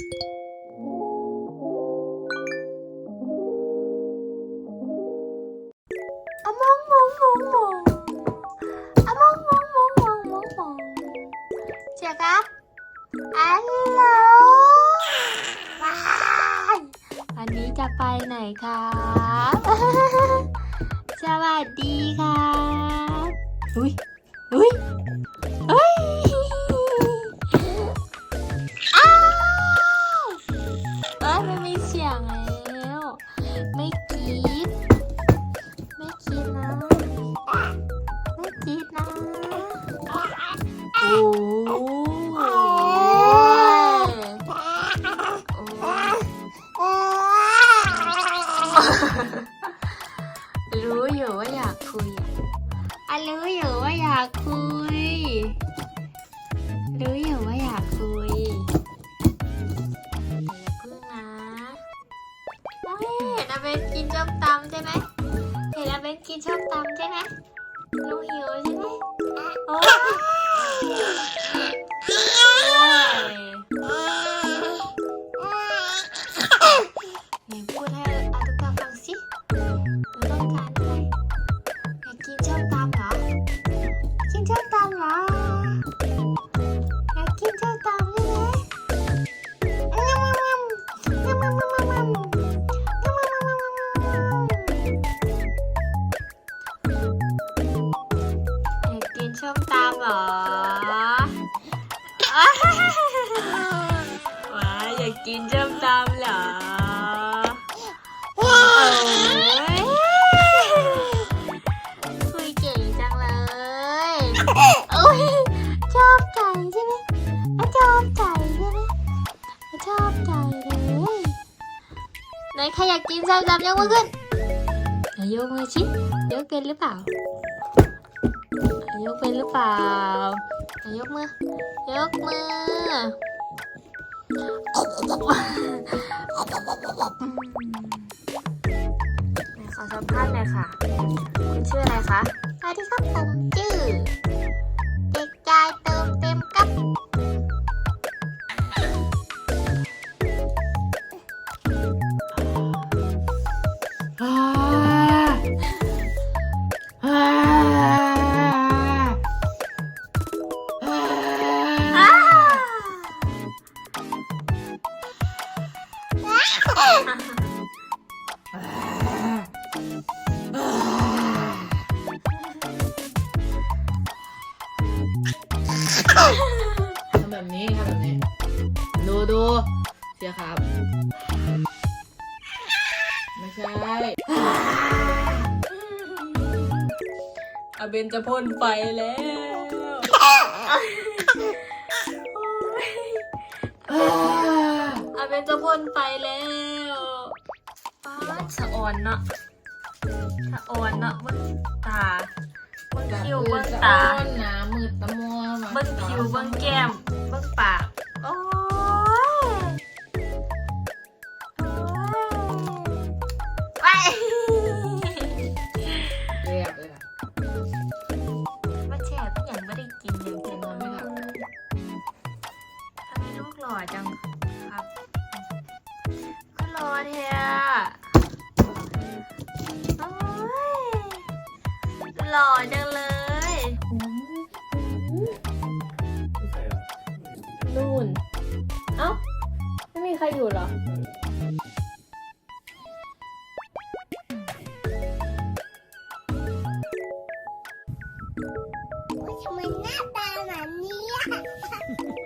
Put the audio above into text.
อะมองมองมองมองอะมองมองมองมองมองมองเชียร์ครับอัลโหลว้ายวันนี้จะไปไหนครับสวัสดีครับอุ้ยอุ้ย อันรู้อยู่ว่าอยากคุย รู้อยู่ว่าอยากคุยอย่าพึ่งนะเฮ้ยเห็นอาเบนกินชอบตำใช่ไหมเห็นอาเบนกินชอบตำใช่ไหมรู้หิวใช่ไหมโอ้ ส้มตำเหรออ้าวว้าอยากกินส้มตำเหรอโอ้ยคุยเก่งจังเลยโอ้ยชอบใจใช่ไหมอะชอบใจใช่ไหมอะชอบใจเลยไหนใครอยากกินส้มตำยกมือขึ้นไหนยกมือชิยกเป็นหรือเปล่า ยกเป็นหรือเปล่ายกมือยกมือขอสัมภาษณ์หน่อยค่ะ คุณชื่ออะไรคะสวัสดีครับผมชื่อ ทำแบบนี้ทำแบบนี้ ดูดูเสียครับ ไม่ใช่อาเบนจะพ่นไฟแล้ว อ่าอาเบนจะพ่นไปแล้วป้าดสะอ่อนเนาะสะอ่อนเนาะเบนตาเบนคิ้วเบนตาหนามืดตะมัวมาเบิ้งผิวเบิ้งแก้มเบิ้งปากโอ้ยโอ้ยไป อเทียหล่อจังเลยนู่น เอ้า ไม่มีใครอยู่เหรอ ทำไมหน้าตาแบบนี้